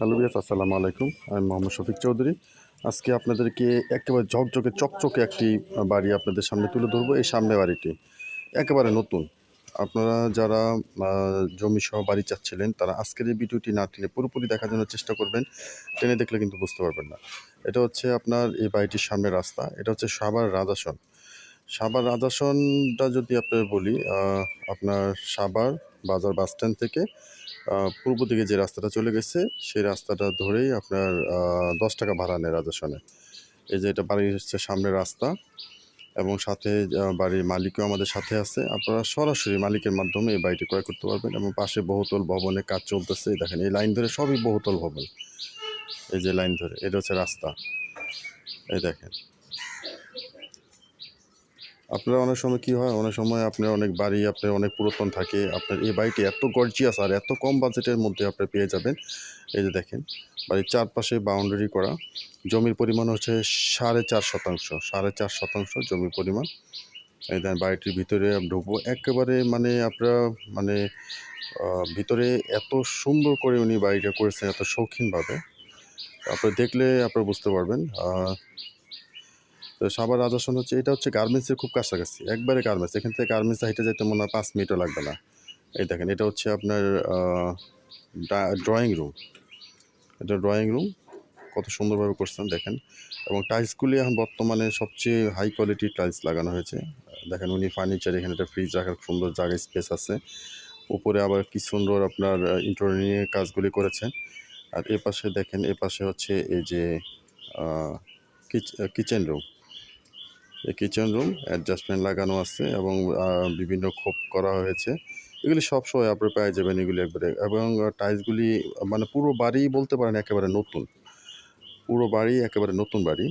Hello বিয়াস আসসালামু আলাইকুম। আমি মোহাম্মদ শফিক চৌধুরী। আজকে আপনাদেরকে একেবারে ঝকঝকে, চকচকে একটি বাড়ি আপনাদের সামনে তুলে ধরবো, এই সামনে বাড়িটি। একেবারে নতুন। আপনারা যারা জমি সহ বাড়ি চাচ্ছিলেন, তারা আজকের এই ভিডিওটি না টেনে পুরোপুরি দেখার জন্য চেষ্টা করবেন। টেনে দেখলে কিন্তু বুঝতে পারবেন না। এটা হচ্ছে আপনার এই বাড়িটির সামনে রাস্তা। এটা হচ্ছে সাভার রাজাসন। সাভার রাজাসনটা যদি আপনার বলি আপনার সাভার বাজার বাস স্ট্যান্ড থেকে পূর্ব দিকে যে রাস্তাটা চলে গেছে, সেই রাস্তাটা ধরেই আপনার দশ টাকা ভাড়া নেয় রাজাসনে এই যে এটা বাড়ির হচ্ছে সামনে রাস্তা এবং সাথে বাড়ির মালিকও আমাদের সাথে আছে। আপনারা সরাসরি মালিকের মাধ্যমে এই বাড়িটি ক্রয় করতে পারবেন এবং পাশে বহুতল ভবনে কাজ চলতেছে। দেখেন, এই লাইন ধরে সবই বহুতল ভবন। এই যে লাইন ধরে, এটা হচ্ছে রাস্তা। এই দেখেন আপনার অনেক সময় কি হয়, অনেক সময় আপনার অনেক বাড়ি, আপনার অনেক পুরাতন থাকে, আপনার এই বাড়িটি এত গর্জিয়াস আর এত কম বাজেটের মধ্যে আপনি পেয়ে যাবেন। এই যে দেখেন, বাড়ির চারপাশে বাউন্ডারি করা, জমির পরিমাণ হচ্ছে সাড়ে চার শতাংশ, সাড়ে চার শতাংশ জমির পরিমাণ। এই দেখেন বাড়িটির ভিতরে ঢুকবো, একেবারে মানে আপনারা মানে ভিতরে এত সুন্দর করে উনি বাড়িটা করেছেন, এত শৌখিনভাবে। আপনি দেখলে আপনারা বুঝতে পারবেন তো সাবার রাজাসন হচ্ছে, এটা হচ্ছে গার্মেন্টসের খুব কাছাকাছি, একবারে গার্মেন্টস, এখান থেকে গার্মেন্টস হাইটে যেতে মনে হয় পাঁচ মিনিটও লাগবে না। এই দেখেন, এটা হচ্ছে আপনার ড্রয়িং রুম এটা ড্রয়িং রুম কত সুন্দরভাবে করছেন দেখেন। এবং টাইলসগুলি এখন বর্তমানে সবচেয়ে হাই কোয়ালিটির টাইলস লাগানো হয়েছে। দেখেন উনি ফার্নিচার এখানে একটা ফ্রিজ রাখার সুন্দর জায়গা স্পেস আছে। উপরে আবার কি সুন্দর আপনার ইন্টারনিয়ে কাজগুলি করেছেন। আর এ পাশে দেখেন এ পাশে হচ্ছে এই যে kitchen room kitchen room adjustment লাগানো আছে এবং বিভিন্ন খোপ করা হয়েছে। এগুলি সব সময় আপনি পেয়ে যাবেন এগুলি একবারে। এবং টাইলসগুলি মানে পুরো বাড়ি বলতে পারেন একেবারে নতুন। পুরো বাড়ি একেবারে নতুন বাড়ি।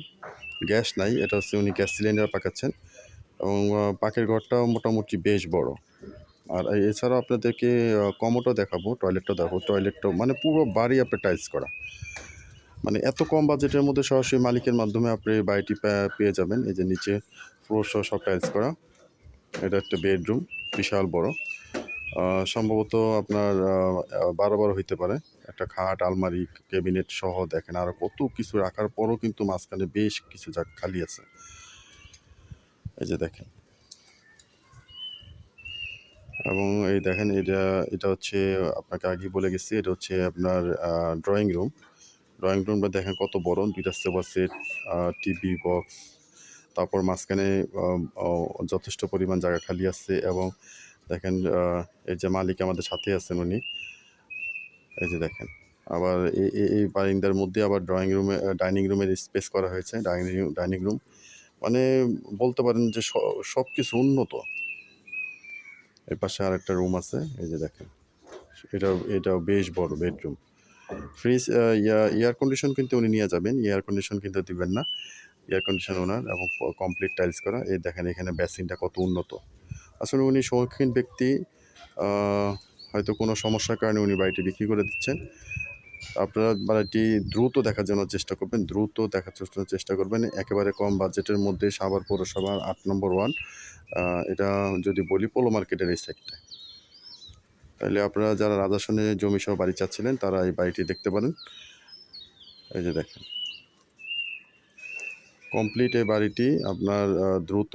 গ্যাস নাই, এটা হচ্ছে উনি গ্যাস সিলিন্ডার পাকাচ্ছেন। এবং পাকের ঘরটাও মোটামুটি বেশ বড়। আর এছাড়াও আপনাদেরকে কমোটও দেখাবো টয়লেটটাও দেখাবো। টয়লেটটাও মানে পুরো বাড়ি আপনার টাইলস করা। মানে এত কম বাজেটের মধ্যে সরাসরি মালিকের মাধ্যমে আপনি বাড়িটি পেয়ে যাবেন। এই যে নিচে ফ্লোর সহ সব টাইলস করা। এটা একটা বেডরুম বিশাল বড়। সম্ভবত আপনার বারো বারো হইতে পারে। একটা খাট, আলমারি ক্যাবিনেট সহ দেখেন আর কত কিছু রাখার পরও কিন্তু মাঝখানে বেশ কিছু জায়গা খালি আছে। এই যে দেখেন। এবং এই দেখেন, এটা এটা হচ্ছে আপনাকে আগে বলে গেছি, এটা হচ্ছে আপনার ড্রয়িং রুম ড্রয়িং রুমটা দেখেন কত বড় দুইটা সোফা সেট টিভি বক্স তারপর মাঝখানে যথেষ্ট পরিমাণ জায়গা খালি আছে এবং দেখেন এই যে মালিক আমাদের সাথে আছেন উনি। এই যে দেখেন, আবার এই এই- বারিন্দার মধ্যে আবার ড্রয়িং রুমে ডাইনিং রুমের স্পেস করা হয়েছে ডাইনিং ডাইনিং রুম মানে বলতে পারেন যে সব কিছু উন্নত। এর পাশে আর একটা রুম আছে, এই যে দেখেন এটা এটাও বেশ বড় বেডরুম ফ্রিজ এয়ার কন্ডিশন কিন্তু উনি নিয়ে যাবেন। এয়ার কন্ডিশন কিন্তু দিবেন না। এয়ার কন্ডিশন ওনার এবং কমপ্লিট টাইলস করা। এই দেখেন এখানে বেসিনটা কত উন্নত। আসলে উনি শৌখিন ব্যক্তি হয়তো কোনো সমস্যার কারণে উনি বাড়িটি বিক্রি করে দিচ্ছেন। আপনারা বাড়িটি দ্রুত দেখার জন্য চেষ্টা করবেন। দ্রুত দেখার চেষ্টা করবেন। একেবারে কম বাজেটের মধ্যে সাভার পৌরসভার আট নম্বর ওয়ান এটা যদি বলি, পোলো মার্কেটের এই সাইডটায় তাহলে আপনারা যারা রাজাসনে জমি সহ বাড়ি চাচ্ছিলেন, তারা এই বাড়িটি দেখতে পারেন। এই যে দেখেন। কমপ্লিট এই বাড়িটি আপনার দ্রুত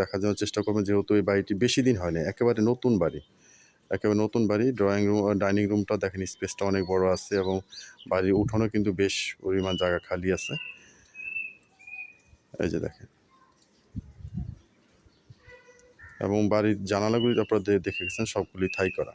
দেখার জন্য চেষ্টা করবেন, যেহেতু এই বাড়িটি বেশি দিন হয়নি, একেবারে নতুন বাড়ি। একেবারে নতুন বাড়ি ড্রয়িং রুম ডাইনিং রুমটা দেখেন স্পেসটা অনেক বড় আছে এবং বাড়ির উঠোনও কিন্তু বেশ পরিমাণ জায়গা খালি আছে। এই যে দেখেন। এবং বাড়ির জানালাগুলি আপনারা দেখে গেছেন, সবগুলি থাই করা।